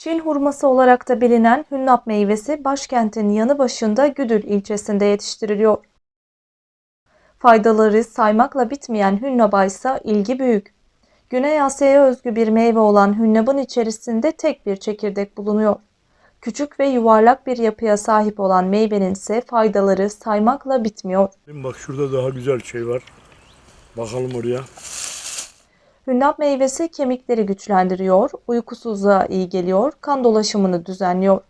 Çin hurması olarak da bilinen hünnap meyvesi başkentin yanı başında Güdül ilçesinde yetiştiriliyor. Faydaları saymakla bitmeyen hünnaba ise ilgi büyük. Güney Asya'ya özgü bir meyve olan hünnabın içerisinde tek bir çekirdek bulunuyor. Küçük ve yuvarlak bir yapıya sahip olan meyvenin ise faydaları saymakla bitmiyor. Bak şurada daha güzel şey var. Bakalım oraya. Hünnap meyvesi kemikleri güçlendiriyor, uykusuzluğa iyi geliyor, kan dolaşımını düzenliyor.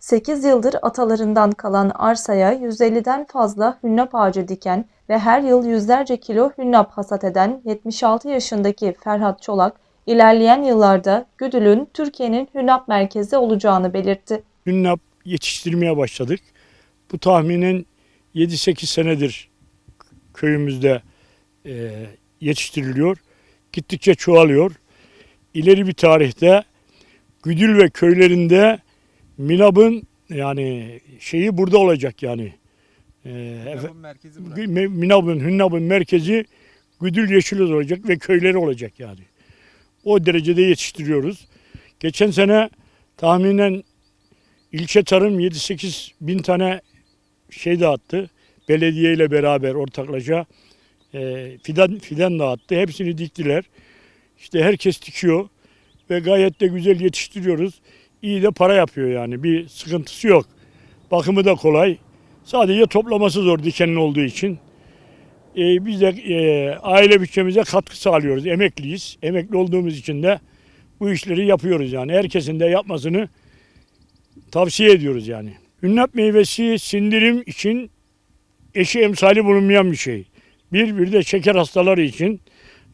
Sekiz yıldır atalarından kalan arsaya 150'den fazla hünnap ağacı diken ve her yıl yüzlerce kilo hünnap hasat eden 76 yaşındaki Ferhat Çolak, ilerleyen yıllarda Güdül'ün Türkiye'nin hünnap merkezi olacağını belirtti. Hünnap yetiştirmeye başladık. Bu tahminen 7-8 senedir köyümüzde e, yetiştiriliyor. Gittikçe çoğalıyor. İleri bir tarihte Güdül ve köylerinde Minab'ın yani şeyi burada olacak yani. E, Yapım merkezi burası. Minab'ın, Hünnap'ın merkezi Güdül Yeşiloz olacak ve köyleri olacak yani. O derecede yetiştiriyoruz. Geçen sene tahminen ilçe tarım 7-8 bin tane şey dağıttı. Belediye ile beraber ortaklaşa e, fidan, fidan dağıttı. Hepsini diktiler. İşte herkes dikiyor ve gayet de güzel yetiştiriyoruz. İyi de para yapıyor yani. Bir sıkıntısı yok. Bakımı da kolay. Sadece toplaması zor dikenin olduğu için. Ee, biz de e, aile bütçemize katkı sağlıyoruz. Emekliyiz. Emekli olduğumuz için de bu işleri yapıyoruz yani. Herkesin de yapmasını tavsiye ediyoruz yani. Hünnap meyvesi sindirim için eşi emsali bulunmayan bir şey. Bir, bir de şeker hastaları için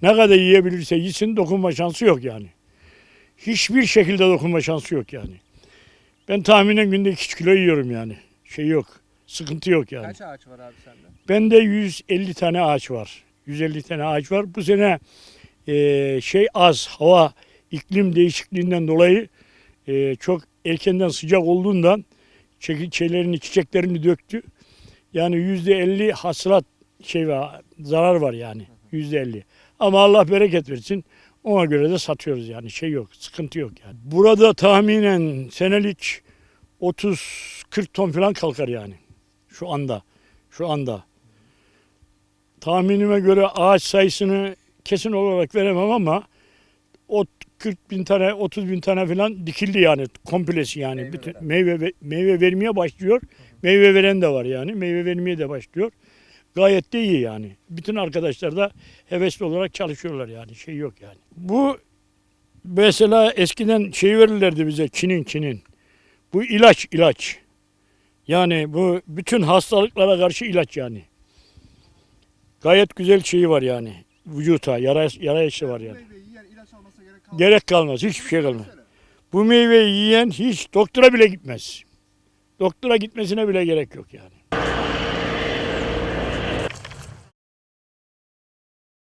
ne kadar yiyebilirse yesin dokunma şansı yok yani. Hiçbir şekilde dokunma şansı yok yani. Ben tahminen günde 2 kilo yiyorum yani. Şey yok. Sıkıntı yok yani. Kaç ağaç var abi sende? Bende 150 tane ağaç var. 150 tane ağaç var. Bu sene e, şey az, hava iklim değişikliğinden dolayı e, çok erkenden sıcak olduğundan çeki- şeylerini, çiçeklerini döktü. Yani yüzde 50 hasılat şey var, zarar var yani. Yüzde 50. Ama Allah bereket versin. Ona göre de satıyoruz yani. Şey yok, sıkıntı yok yani. Burada tahminen senelik 30-40 ton falan kalkar yani. Şu anda. Şu anda. Tahminime göre ağaç sayısını kesin olarak veremem ama o 40 bin tane 30 bin tane falan dikildi yani komplesi yani Meyve bütün meyve ve- meyve vermeye başlıyor. Meyve veren de var yani meyve vermeye de başlıyor. Gayet de iyi yani. Bütün arkadaşlar da hevesli olarak çalışıyorlar yani şey yok yani. Bu mesela eskiden şey verirlerdi bize kinin kinin. Bu ilaç ilaç. Yani bu bütün hastalıklara karşı ilaç yani. Gayet güzel şeyi var yani. Vücuta, yara, yara eşi var yani. İlaç almasına gerek kalmaz. Gerek kalmaz, hiçbir şey kalmaz. Bu meyveyi yiyen hiç doktora bile gitmez. Doktora gitmesine bile gerek yok yani.